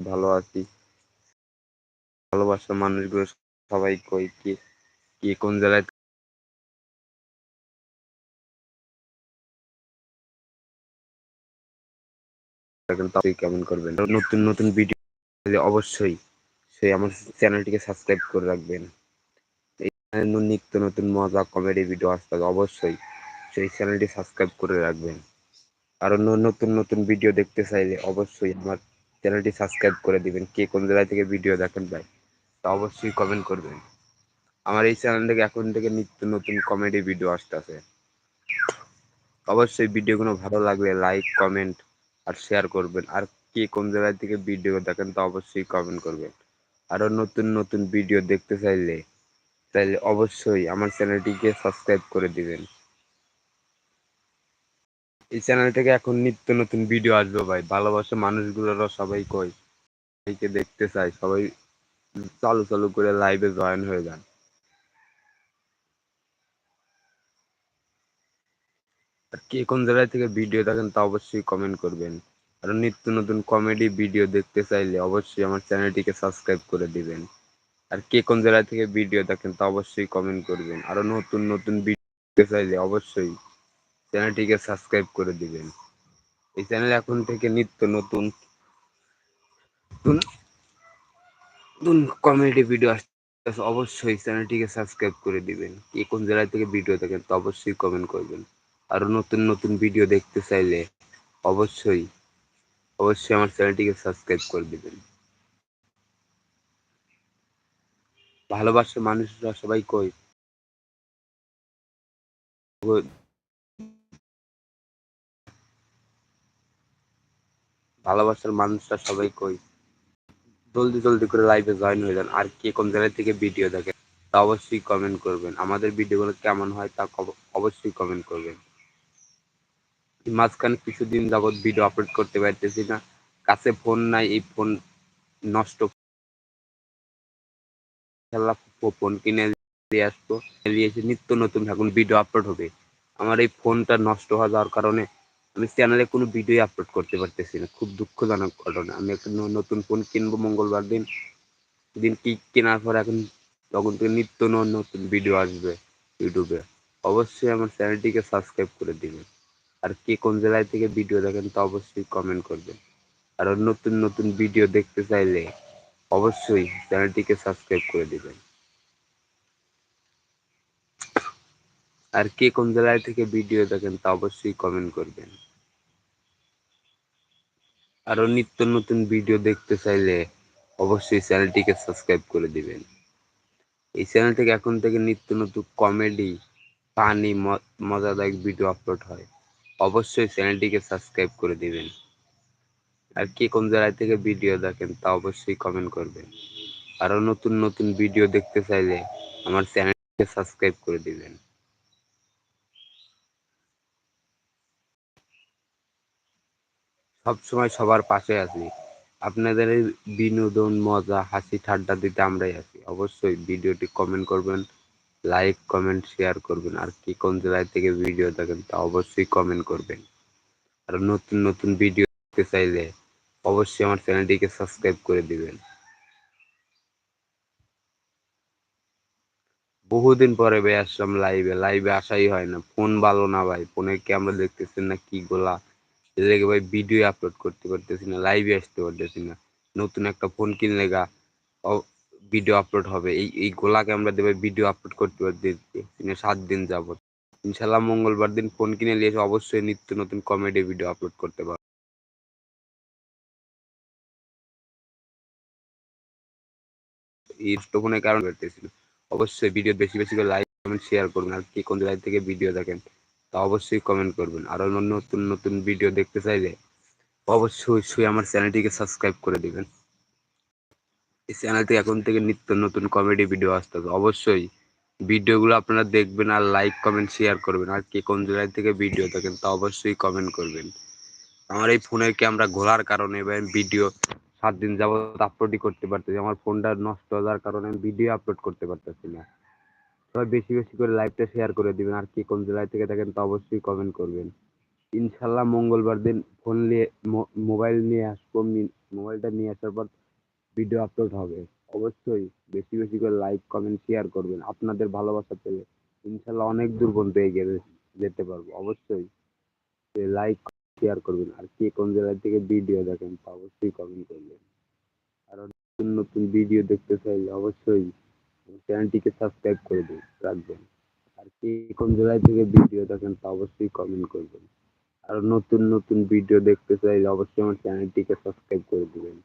ভালো আছি। ভালোবাসার মানুষগুলো সবাই কই, কি কি কোন জায়গায় কেমন করবেন? নতুন নতুন ভিডিও অবশ্যই সেই আমার চ্যানেলটিকে সাবস্ক্রাইব করে রাখবেন। নিত্য নতুন মজা কমেডি ভিডিও আসতে অবশ্যই সেই চ্যানেলটি সাবস্ক্রাইব করে রাখবেন। আরও নতুন নতুন ভিডিও দেখতে চাইলে অবশ্যই আমার চ্যানেলটি সাবস্ক্রাইব করে দিবেন, কে কোন জায়গা থেকে ভিডিও দেখেন ভাই, তা অবশ্যই কমেন্ট করবেন। আমার এই চ্যানেল থেকে এখন থেকে নিত্য নতুন কমেডি ভিডিও আসতেছে। অবশ্যই ভিডিওগুলো ভালো লাগলে লাইক কমেন্ট আর শেয়ার করবেন। আর কে কোন জায়গা থেকে ভিডিও দেখেন তা অবশ্যই কমেন্ট করবেন। আরও নতুন নতুন ভিডিও দেখতে চাইলে তাইলে অবশ্যই আমার চ্যানেলটিকে সাবস্ক্রাইব করে দিবেন। এই চ্যানেল থেকে এখন নিত্য নতুন ভিডিও আসবে ভাই। ভালোবাসা মানুষগুলোরও সবাই কই সবাইকে দেখতে চাই সবাই চালু চালু করে লাইভে জয়েন হয়ে যান। আর কে কোন জায়গা থেকে ভিডিও দেখেন তা অবশ্যই কমেন্ট করবেন। আর নিত্য নতুন কমেডি ভিডিও দেখতে চাইলে অবশ্যই আমার চ্যানেলটিকে সাবস্ক্রাইব করে দিবেন। আর কে কোন জায়গা থেকে ভিডিও দেখেন তা অবশ্যই কমেন্ট করবেন। আরও নতুন নতুন ভিডিও দেখতে চাইলে অবশ্যই চ্যানেলটিকে সাবস্ক্রাইব করে দিবেন। এই চ্যানেল এখন থেকে নিত্য নতুন নতুন কমেডি ভিডিও আসছে অবশ্যই চ্যানেলটিকে সাবস্ক্রাইব করে দিবেন। কে কোন জায়গা থেকে ভিডিও দেখেন, তো অবশ্যই কমেন্ট করবেন। আরও নতুন নতুন ভিডিও দেখতে চাইলে অবশ্যই অবশ্যই আমার চ্যানেলটিকে সাবস্ক্রাইব করে দিবেন। ভালোবাসার মানুষরা সবাই কই? ভালোবাসার মানুষরা সবাই কই? জলদি জলদি করে লাইভে জয়েন হয়ে যান। আর কে কোন জায়গা থেকে ভিডিও দেখেন তা অবশ্যই কমেন্ট করবেন। আমাদের ভিডিওগুলো কেমন হয়, তা অবশ্যই কমেন্ট করবেন। মাঝখানে কিছুদিন যাবৎ ভিডিও আপলোড করতে পারতেছি না। কাছে ফোন নাই, এই ফোন নষ্ট খেলা ফোন কিনে দিয়ে আসব। নিত্য নতুন এখন ভিডিও আপলোড হবে। আমার এই ফোনটা নষ্ট হওয়া যাওয়ার কারণে আমি চ্যানেলে কোনো ভিডিও আপলোড করতে পারতেছি না। খুব দুঃখজনক ঘটনা। আমি একটা নতুন ফোন কিনবো মঙ্গলবার দিন। দিন কি কেনার পর এখন তখন থেকে নিত্য নতুন ভিডিও আসবে ইউটিউবে অবশ্যই আমার চ্যানেলটিকে সাবস্ক্রাইব করে দিবেন। আর কে কোন জেলায় থেকে ভিডিও দেখেন তা অবশ্যই কমেন্ট করবেন। আর নতুন নতুন ভিডিও দেখতে চাইলে অবশ্যই চ্যানেলটিকে সাবস্ক্রাইব করে দিবেন। আর কে কোন জেলায় থেকে ভিডিও দেখেন তা অবশ্যই কমেন্ট করবেন। আরও নিত্য নতুন ভিডিও দেখতে চাইলে অবশ্যই চ্যানেলটিকে সাবস্ক্রাইব করে দিবেন। এই চ্যানেল থেকে এখন থেকে নিত্য নতুন কমেডি ফানি মজাদায়ক ভিডিও আপলোড হয়, অবশ্যই চ্যানেলটিকে সাবস্ক্রাইব করে দিবেন। আর কে কোন জায়গায় থেকে ভিডিও দেখেন তা অবশ্যই কমেন্ট করবেন। আরও নতুন নতুন ভিডিও দেখতে চাইলে আমার চ্যানেলকে সাবস্ক্রাইব করে দিবেন। সবসময় সবার পাশে আছি। আপনাদের এই বিনোদন, মজা, হাসি ঠাড্ডা দিতে আমরাই আছি। অবশ্যই ভিডিওটি কমেন্ট করবেন লাইক কমেন্ট শেয়ার করবেন, আর কি কোন জায়গায় থেকে ভিডিও দেখেন তা অবশ্যই কমেন্ট করবেন। আর নতুন নতুন ভিডিও দেখতে চাইলে অবশ্যই আমার চ্যানেলটিকে সাবস্ক্রাইব করে দিবেন। বহুদিন পরে ভাই আসলাম লাইভে লাইভে আসাই হয় না। ফোন ভালো না ভাই। ফোনে ক্যামেরা দেখতেছেন না কি গোলা। এদিকে ভাই ভিডিও আপলোড করতে পারতেছি না লাইভে আসতে পারতেছি না। নতুন একটা ফোন কিনলে গা ভিডিও আপলোড হবে। এই এই গোলা ক্যামেরা দেবে ভিডিও আপলোড করতে পারতেছি না সাত দিন যাবত ইনশাল্লাহ মঙ্গলবার দিন ফোন কিনে নিয়ে এসে অবশ্যই নিত্য নতুন কমেডি ভিডিও আপলোড করতে পারব। এই কারণে অবশ্যই ভিডিও বেশি বেশি করে লাইক কমেন্ট শেয়ার করবেন। আর কি কোন জায়গা থেকে ভিডিও দেখেন তা অবশ্যই কমেন্ট করবেন। আরও নতুন নতুন ভিডিও দেখতে চাইলে অবশ্যই অবশ্যই আমার চ্যানেলটিকে সাবস্ক্রাইব করে দিবেন। এই চ্যানেলটি এখন থেকে নিত্য নতুন কমেডি ভিডিও আসতে হবে। অবশ্যই ভিডিওগুলো আপনারা দেখবেন আর লাইক কমেন্ট শেয়ার করবেন। আর কে কোন জায়গায় থেকে ভিডিও দেখেন তা অবশ্যই কমেন্ট করবেন। আমার এই ফোনের ক্যামেরা ঘোরার কারণে ভিডিও সাত দিন যাবত আপলোডই করতে পারতেছি আমার ফোনটা নষ্ট হওয়ার কারণে ভিডিও আপলোড করতে পারতেছি না। সবাই বেশি বেশি করে লাইভটা শেয়ার করে দিবেন। আর কি কোন জেলায় থেকে দেখেন তা অবশ্যই কমেন্ট করবেন। ইনশাল্লাহ মঙ্গলবার দিন ফোন নিয়ে মোবাইল নিয়ে আসব। মোবাইলটা নিয়ে আসার পর ভিডিও আপলোড হবে। অবশ্যই বেশি বেশি করে লাইক কমেন্ট শেয়ার করবেন। আপনাদের ভালোবাসা পেলে ইনশাল্লাহ অনেক দূর পর্যন্ত এগিয়ে যেতে পারব। অবশ্যই লাইক শেয়ার করবেন। আর কে কোন জায়গা থেকে ভিডিও দেখেন তা অবশ্যই কমেন্ট করবেন। আর নতুন নতুন ভিডিও দেখতে চাইলে অবশ্যই চ্যানেলটিকে সাবস্ক্রাইব করে দিন, রাখবেন। আর কে কোন জেলায় থেকে ভিডিও দেখেন তা অবশ্যই কমেন্ট করবেন। আর নতুন নতুন ভিডিও দেখতে চাইলে অবশ্যই আমার চ্যানেলটিকে সাবস্ক্রাইব করে দিবেন।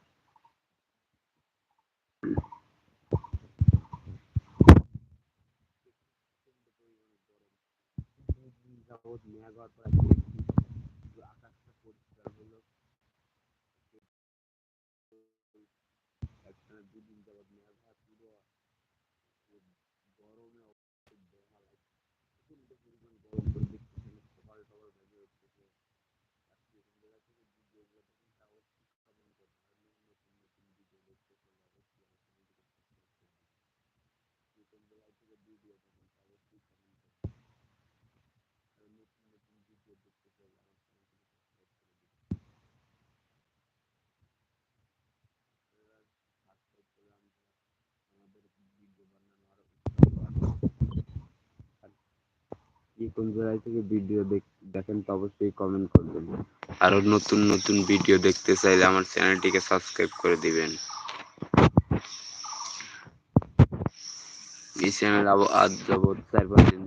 দুদিন যাবৎ মেঘ পুরো গরমে গরম করে দেখতেছেন সকাল কোন থেকে ভিডিওগুলো দেখেন তা অবশ্যই কমেন্ট করবেন আর নতুন নতুন ভিডিও দেখতে চাইলে অবশ্যই আমার চ্যানেলটিকে সাবস্ক্রাইব করবেন কোন জায়গা থেকে ভিডিও দেখেন তা অবশ্যই কমেন্ট করবেন আর নতুন নতুন ভিডিও দেখতে চাইলে আমার কি কোন জায়গায় থেকে ভিডিও দেখেন তো অবশ্যই কমেন্ট করবেন। আরও নতুন নতুন ভিডিও দেখতে চাইলে আমার চ্যানেলটিকে সাবস্ক্রাইব করে দিবেন। এই চ্যানেল আজ যাবৎ চার পাঁচ দিন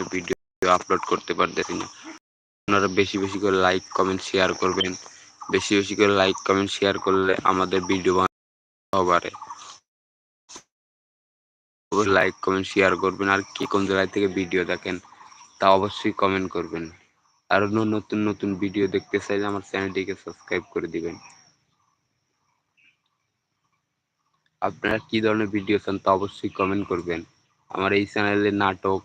ভিডিও আপলোড করতে পারতেছি না। আপনারা বেশি বেশি করে লাইক কমেন্ট শেয়ার করবেন। বেশি বেশি করে লাইক কমেন্ট শেয়ার করলে আমাদের ভিডিও বাড়ে লাইক কমেন্ট শেয়ার করবেন। আর কি কোন জায়গায় থেকে ভিডিও দেখেন, তা অবশ্যই কমেন্ট করবেন। আর নতুন নতুন ভিডিও দেখতে চাইলে আমার চ্যানেলটিকে সাবস্ক্রাইব করে দিবেন। আপনারা কি ধরনের ভিডিও চান তা অবশ্যই কমেন্ট করবেন। আমার এই চ্যানেলে নাটক